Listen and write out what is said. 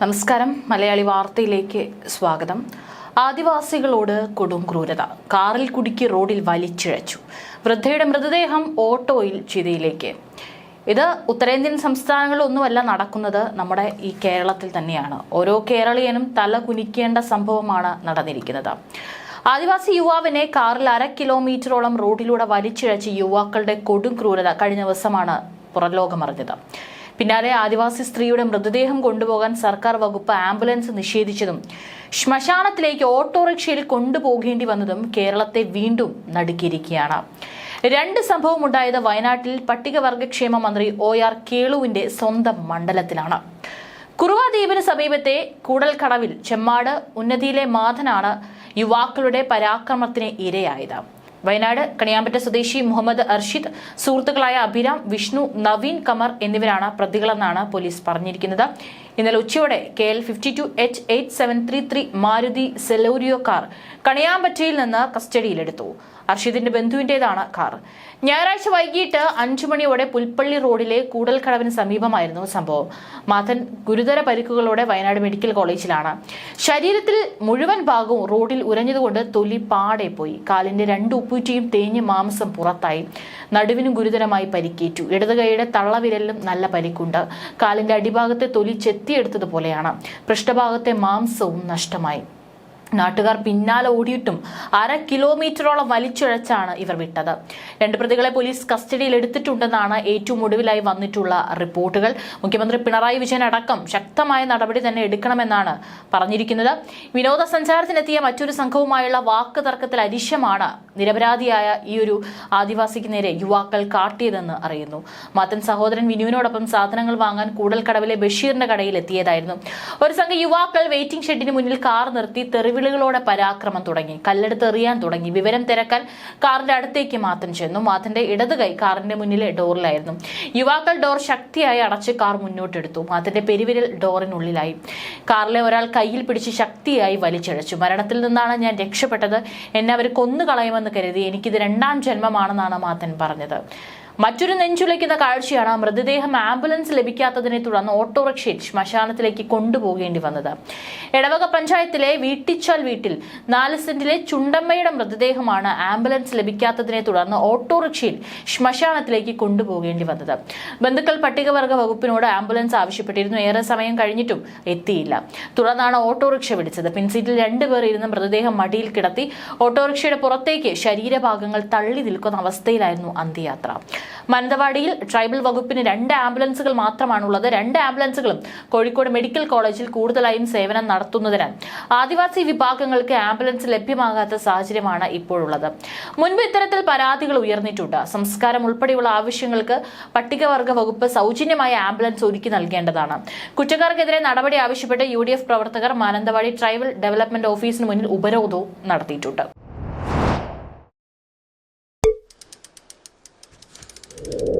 നമസ്കാരം. മലയാളി വാർത്തയിലേക്ക് സ്വാഗതം. ആദിവാസികളോട് കൊടും ക്രൂരത. കാറിൽ കുടുക്കി റോഡിൽ വലിച്ചിഴച്ചു. വൃദ്ധയുടെ മൃതദേഹം ഓട്ടോയിൽ ചിതയിലേക്ക്. ഇത് ഉത്തരേന്ത്യൻ സംസ്ഥാനങ്ങളിലൊന്നുമല്ല നടക്കുന്നത് നമ്മുടെ ഈ കേരളത്തിൽ തന്നെയാണ്. ഓരോ കേരളീയനും തല കുനിക്കേണ്ട സംഭവമാണ് നടന്നിരിക്കുന്നത്. ആദിവാസി യുവാവിനെ കാറിൽ അര കിലോമീറ്ററോളം റോഡിലൂടെ വലിച്ചിഴച്ച് യുവാക്കളുടെ കൊടും ക്രൂരത കഴിഞ്ഞ ദിവസമാണ് പുറംലോകമറിഞ്ഞത് പിന്നാലെ ആദിവാസി സ്ത്രീയുടെ മൃതദേഹം കൊണ്ടുപോകാൻ സർക്കാർ വകുപ്പ് ആംബുലൻസ് നിഷേധിച്ചതും ശ്മശാനത്തിലേക്ക് ഓട്ടോറിക്ഷയിൽ കൊണ്ടുപോകേണ്ടി വന്നതും കേരളത്തെ വീണ്ടും നടുക്കിയിരിക്കുകയാണ്. രണ്ട് സംഭവം ഉണ്ടായത് വയനാട്ടിൽ പട്ടികവർഗക്ഷേമ മന്ത്രി ഒ ആർ കേളുവിന്റെ സ്വന്തം മണ്ഡലത്തിലാണ്. കുറുവ ദ്വീപിന് സമീപത്തെ കൂടൽക്കടവിൽ ചെമ്മാട് ഉന്നതിയിലെ മാധനാണ് യുവാക്കളുടെ പരാക്രമത്തിന് ഇരയായത്. വയനാട് കണിയാമ്പറ്റ സ്വദേശി മുഹമ്മദ് അർഷിദ് സുഹൃത്തുക്കളായ അഭിരാം വിഷ്ണു നവീൻ കമർ എന്നിവരാണ് പ്രതികളെന്നാണ് പോലീസ് പറഞ്ഞിരിക്കുന്നത്. ഇന്നലെ ഉച്ചയോടെ K L fifty two H eight seven three three Maruti Celerio car കണിയാമ്പറ്റയിൽ നിന്ന് കസ്റ്റഡിയിലെടുത്തു. അർഷിദിന്റെ ബന്ധുവിന്റേതാണ് കാർ. ഞായറാഴ്ച വൈകിട്ട് അഞ്ചു മണിയോടെ പുൽപ്പള്ളി റോഡിലെ കൂടൽക്കടവിന് സമീപമായിരുന്നു സംഭവം. മാഥൻ ഗുരുതര പരിക്കുകളോടെ വയനാട് മെഡിക്കൽ കോളേജിലാണ്. ശരീരത്തിൽ മുഴുവൻ ഭാഗവും റോഡിൽ ഉരഞ്ഞതുകൊണ്ട് തൊലി പാടെ പോയി. കാലിന്റെ രണ്ട് ഉപ്പൂറ്റിയും തേഞ്ഞ് മാംസം പുറത്തായി. നടുവിനും ഗുരുതരമായി പരിക്കേറ്റു. ഇടതുകൈയുടെ തള്ളവിരലിലും നല്ല പരിക്കുണ്ട്. കാലിന്റെ അടിഭാഗത്തെ തൊലി ചെത്തിയെടുത്തതുപോലെയാണ് പൃഷ്ഠഭാഗത്തെ മാംസവും നഷ്ടമായി. നാട്ടുകാർ പിന്നാലെ ഓടിയിട്ടും അര കിലോമീറ്ററോളം വലിച്ചുഴച്ചാണ് ഇവർ വിട്ടത്. രണ്ട് പ്രതികളെ പോലീസ് കസ്റ്റഡിയിൽ എടുത്തിട്ടുണ്ടെന്നാണ് ഏറ്റവും ഒടുവിലായി വന്നിട്ടുള്ള റിപ്പോർട്ടുകൾ. മുഖ്യമന്ത്രി പിണറായി വിജയൻ അടക്കം ശക്തമായ നടപടി തന്നെ എടുക്കണമെന്നാണ് പറഞ്ഞിരിക്കുന്നത്. വിനോദസഞ്ചാരത്തിനെത്തിയ മറ്റൊരു സംഘവുമായുള്ള വാക്ക് തർക്കത്തിൽ അരിശമാണ് നിരപരാധിയായ ഈ ഒരു ആദിവാസിക്ക് നേരെ യുവാക്കൾ കാട്ടിയതെന്ന് അറിയുന്നു. മാത്തൻ സഹോദരൻ വിനുവിനോടൊപ്പം സാധനങ്ങൾ വാങ്ങാൻ കൂടൽക്കടവിലെ ബഷീറിന്റെ കടയിൽ എത്തിയതായിരുന്നു ഒരു സംഘം യുവാക്കൾ വെയിറ്റിംഗ് ഷെഡിന് മുന്നിൽ കാർ നിർത്തി തെറിവിളികളോടെ പരാക്രമം തുടങ്ങി. കല്ലെടുത്തെറിയാൻ തുടങ്ങി. വിവരം തിരക്കാൻ കാറിന്റെ അടുത്തേക്ക് മാത്രം ചെന്നു. മാത്തന്റെ ഇടത് കൈ കാറിന്റെ മുന്നിലെ ഡോറിലായിരുന്നു. യുവാക്കൾ ഡോർ ശക്തിയായി അടച്ച് കാർ മുന്നോട്ടെടുത്തു. മാത്തന്റെ പെരുവിരൽ ഡോറിനുള്ളിലായി. കാറിലെ ഒരാൾ കയ്യിൽ പിടിച്ച് ശക്തിയായി വലിച്ചഴച്ചു. മരണത്തിൽ നിന്നാണ് ഞാൻ രക്ഷപ്പെട്ടത്. എന്നെ അവർ കൊന്നുകളയുമെന്ന് കരുതി എനിക്കിത് രണ്ടാം ജന്മമാണെന്നാണ് മാത്തൻ പറഞ്ഞത്. മറ്റൊരു നെഞ്ചുലയ്ക്കുന്ന കാഴ്ചയാണ് മൃതദേഹം ആംബുലൻസ് ലഭിക്കാത്തതിനെ തുടർന്ന് ഓട്ടോറിക്ഷയിൽ ശ്മശാനത്തിലേക്ക് കൊണ്ടുപോകേണ്ടി വന്നത്. എടവക പഞ്ചായത്തിലെ വീട്ടിച്ചാൽ വീട്ടിൽ നാല് സെന്റിലെ ചുണ്ടമ്മയുടെ മൃതദേഹമാണ് ആംബുലൻസ് ലഭിക്കാത്തതിനെ തുടർന്ന് ഓട്ടോറിക്ഷയിൽ ശ്മശാനത്തിലേക്ക് കൊണ്ടുപോകേണ്ടി വന്നത്. ബന്ധുക്കൾ പട്ടികവർഗ വകുപ്പിനോട് ആംബുലൻസ് ആവശ്യപ്പെട്ടിരുന്നു. ഏറെ സമയം കഴിഞ്ഞിട്ടും എത്തിയില്ല. തുടർന്നാണ് ഓട്ടോറിക്ഷ വിളിച്ചത്. പിൻസീറ്റിൽ രണ്ടുപേർ ഇരുന്ന് മൃതദേഹം മടിയിൽ കിടത്തി ഓട്ടോറിക്ഷയുടെ പുറത്തേക്ക് ശരീരഭാഗങ്ങൾ തള്ളി നിൽക്കുന്ന അവസ്ഥയിലായിരുന്നു അന്ത്യയാത്ര. മാനന്തവാടിയിൽ ട്രൈബൽ വകുപ്പിന് രണ്ട് ആംബുലൻസുകൾ മാത്രമാണുള്ളത്. രണ്ട് ആംബുലൻസുകളും കോഴിക്കോട് മെഡിക്കൽ കോളേജിൽ കൂടുതലായും സേവനം നടത്തുന്നതിനാൽ ആദിവാസി വിഭാഗങ്ങൾക്ക് ആംബുലൻസ് ലഭ്യമാകാത്ത സാഹചര്യമാണ് ഇപ്പോഴുള്ളത്. മുൻപ് ഇത്തരത്തിൽ പരാതികൾ ഉയർന്നിട്ടുണ്ട്. സംസ്കാരം ഉൾപ്പെടെയുള്ള ആവശ്യങ്ങൾക്ക് പട്ടികവർഗ വകുപ്പ് സൗജന്യമായ ആംബുലൻസ് ഒരുക്കി നൽകേണ്ടതാണ്. കുറ്റക്കാർക്കെതിരെ നടപടി ആവശ്യപ്പെട്ട് യു പ്രവർത്തകർ മാനന്തവാടി ട്രൈബൽ ഡെവലപ്മെന്റ് ഓഫീസിന് മുന്നിൽ ഉപരോധവും നടത്തിയിട്ടുണ്ട്. you